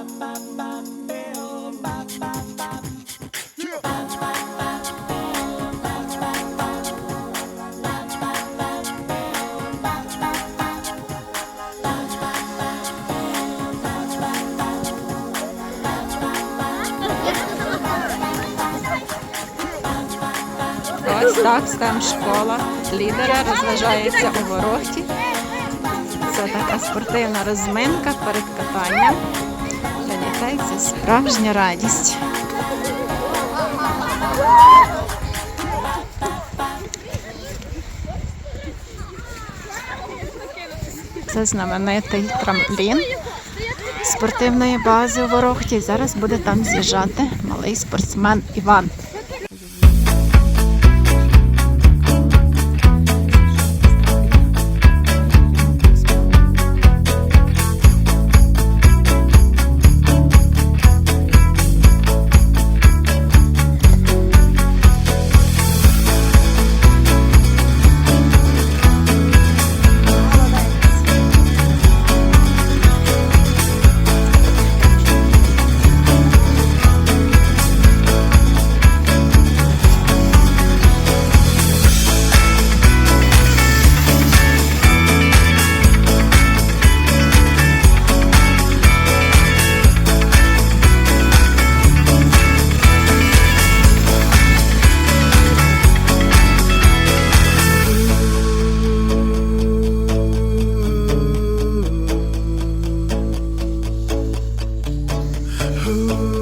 Ось так стем школа лідера розважається у вороті. Це така спортивна розминка перед катанням. Це справжня радість. Це знаменитий трамплін спортивної бази у Ворохті. Зараз буде там з'їжджати малий спортсмен Іван. Ooh.